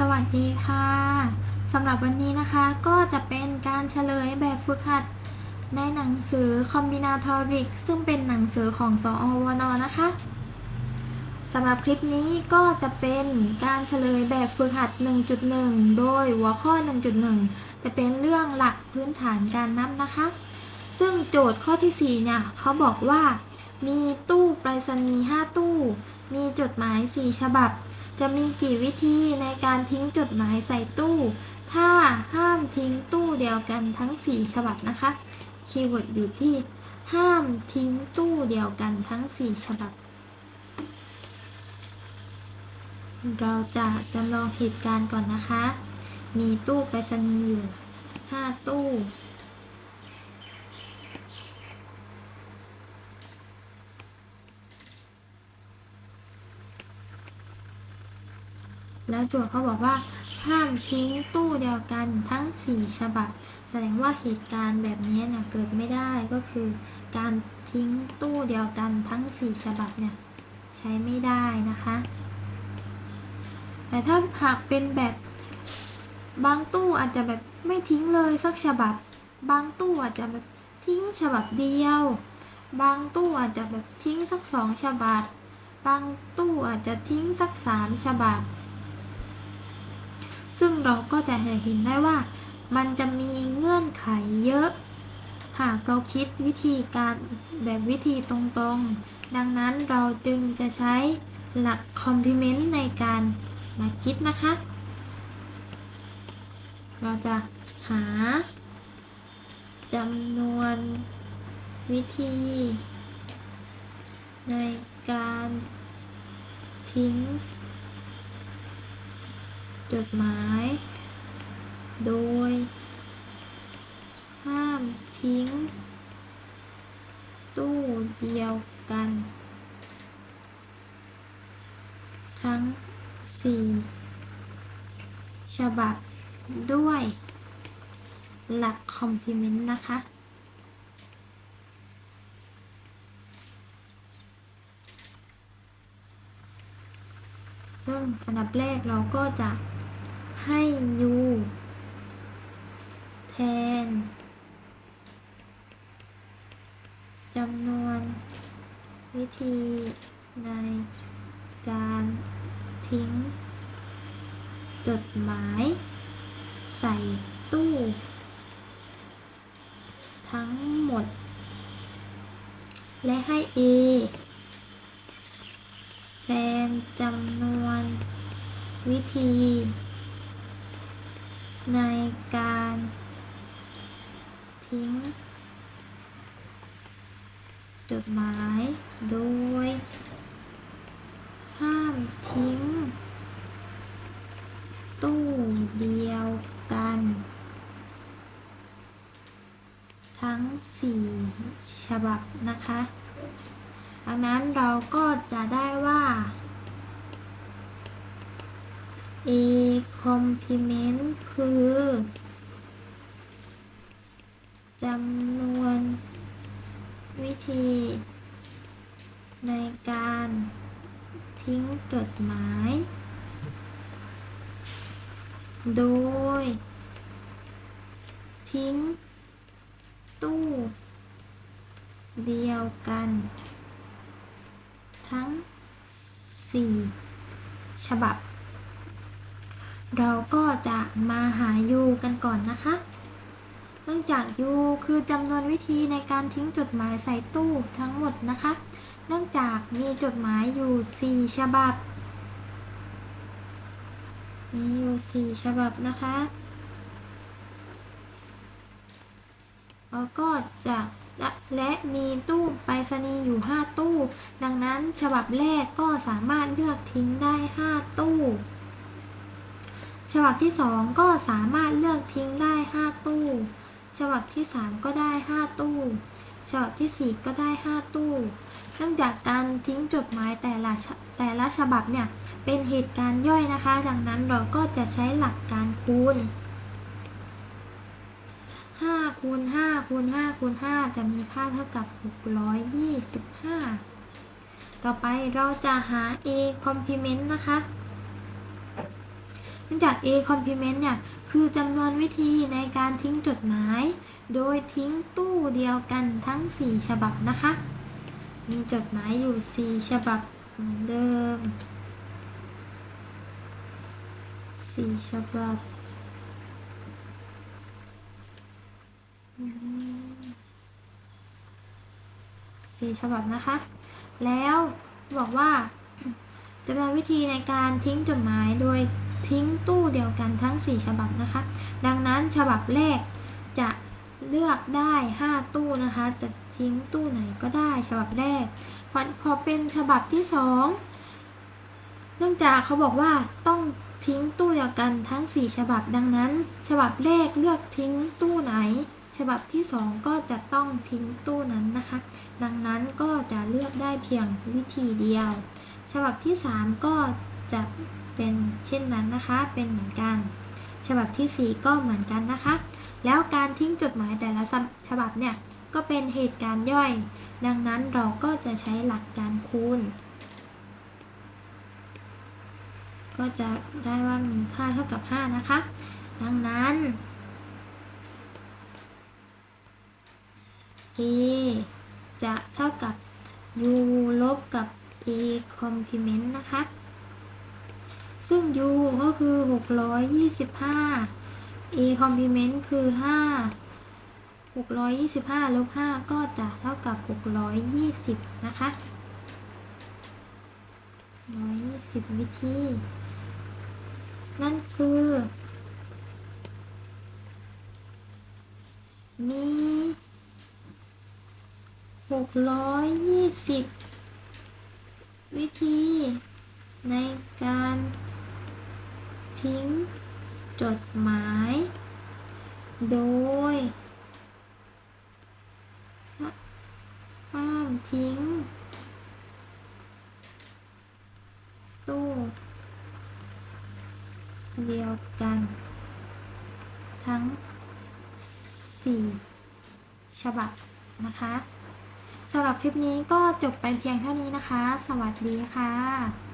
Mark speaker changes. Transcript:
Speaker 1: สวัสดีค่ะสำหรับวันนี้นะคะก็จะเป็นการเฉลยแบบฝึกหัด ในหนังสือ Combinatoric ซึ่งเป็นหนังสือของสอวนนะคะสำหรับคลิปนี้ก็จะเป็นการเฉลยแบบฝึกหัด 1.1 โดยหัวข้อ 1.1 จะเป็นเรื่องหลักพื้นฐานการนับนะคะ ซึ่งโจทย์ข้อที่ 4 เนี่ยเขาบอกว่า มีตู้ไปรษณีย์5ตู้ มีจดหมาย 4 ฉบับ จะมีกี่วิธีในการทิ้งจดหมายใส่ตู้ ถ้าห้ามทิ้งตู้เดียวกันทั้ง 4 ฉบับนะคะ คีย์เวิร์ดอยู่ที่ ห้ามทิ้งตู้เดียวกันทั้ง 4 ฉบับ เราจะจำลองเหตุการณ์ก่อนนะคะ มีตู้ไปรษณีย์อยู่ 5 ตู้ แล้วโจทย์เขาบอกว่า ห้ามทิ้งตู้เดียวกันทั้ง 4 ฉบับ แสดงว่าเหตุการณ์แบบนี้เนี่ยเกิดไม่ได้ก็คือการทิ้งตู้เดียวกันทั้ง 4 ฉบับเนี่ยใช้ไม่ได้นะคะ แต่ถ้าหากเป็นแบบบางตู้อาจจะแบบไม่ทิ้งเลยสักฉบับ บางตู้อาจจะแบบทิ้งฉบับเดียว บางตู้อาจจะแบบทิ้งสักสองฉบับ บางตู้อาจจะทิ้งสักสามฉบับ ซึ่งเราก็จะเห็นได้ว่ามันจะมีเงื่อนไขเยอะ หากเราคิดวิธีการแบบวิธีตรงๆ ดังนั้นเราจึงจะใช้หลักคอมพ l เมนต์ในการมาคิดนะคะ เราจะหาจำนวนวิธี ในการทิ้ง จดหมาย โดย ห้ามทิ้ง ตู้เดียวกัน ทั้ง4ฉบับด้วย หลักคอมพลีเมนต์นะคะเริ่มอันดับแรกเราก็จะ ให้ u แทนจำนวนวิธีในการทิ้ง จดหมาย ใส่ตู้ ทั้งหมด และให้ a แทนจำนวนวิธี ในการทิ้ง จดหมายโดย ห้ามทิ้ง ตู้เดียวกัน ทั้ง4ฉบับนะคะ ดังนั้นเราก็จะได้ว่า A complement คือจำนวนวิธี ในการทิ้งจดหมาย โดย ทิ้ง ตู้ เดียวกัน ทั้ง 4 ฉบับ เราก็จะมาหา u กันก่อนนะคะ เนื่องจาก u คือจำนวนวิธีในการทิ้งจดหมายใส่ตู้ทั้งหมดนะคะ เนื่องจากมีจดหมายอยู่ 4 ฉบับ มีอยู่ 4 ฉบับนะคะแล้วก็จะและและมีตู้ไปรษณีย์อยู่ 5 ตู้ ดังนั้นฉบับแรกก็สามารถเลือกทิ้งได้ 5 ตู้ ฉบับที่ 2 ก็สามารถเลือกทิ้งได้ 5 ตู้ ฉบับที่ 3 ก็ได้ 5 ตู้ ฉบับที่ 4 ก็ได้ 5 ตู้ เนื่องจากการทิ้งจดหมายแต่ละแต่ละฉบับเนี่ยเป็นเหตุการณ์ย่อยนะคะ ดังนั้นเราก็จะใช้หลักการคูณ5คูณ5คูณ5คูณ5จะมีค่าเท่ากับ 625 ต่อไปเราจะหา a complement นะคะ เนื่องจาก A complement เนี่ย คือจำนวนวิธีในการทิ้งจดหมาย โดยทิ้งตู้เดียวกันทั้ง 4 ฉบับนะคะ มีจดหมายอยู่ 4 ฉบับเหมือนเดิม 4 ฉบับสี่ฉบับนะคะ แล้วบอกว่าจะเป็นวิธีในการทิ้งจดหมายโดย ทิ้งตู้เดียวกันทั้ง 4 ฉบับนะคะ ดังนั้นฉบับแรกจะเลือกได้ 5 ตู้นะคะ จะทิ้งตู้ไหนก็ได้ฉบับแรก พอพอเป็นฉบับที่ 2 เนื่องจากเขาบอกว่าต้องทิ้งตู้เดียวกันทั้ง 4 ฉบับดังนั้น ฉบับแรกเลือกทิ้งตู้ไหน ฉบับที่ 2 ก็จะต้องทิ้งตู้นั้นนะคะ ดังนั้นก็จะเลือกได้เพียงวิธีเดียว ฉบับที่ 3 ก็จะ เป็นเช่นนั้นนะคะ เป็นเหมือนกัน ฉบับทีสี่ 4 ก็เหมือนกันนะคะ แล้วการทิ้งจดหมายแต่ละฉบับเนี่ยก็เป็นเหตุการณ์ย่อย ดังนั้นเราก็จะใช้หลักการคูณ ก็จะได้ว่ามีค่าเท่ากับ 5 นะคะ ดังนั้น a จะเท่ากับ u ลบกับ a complement นะคะ ซึ่ง u ก็คือ 625 a complement คือ 5 625ลบ5ก็จะเท่ากับ 620 นะคะ120 วิธี นั่นคือ มี 620 วิธีในการ ทิ้ง จดหมาย โดยห้ามทิ้ง ตู้เดียวกัน ทั้ง 4 ฉบับนะคะสำหรับคลิปนี้ก็จบไปเพียงเท่านี้นะคะ สวัสดีค่ะ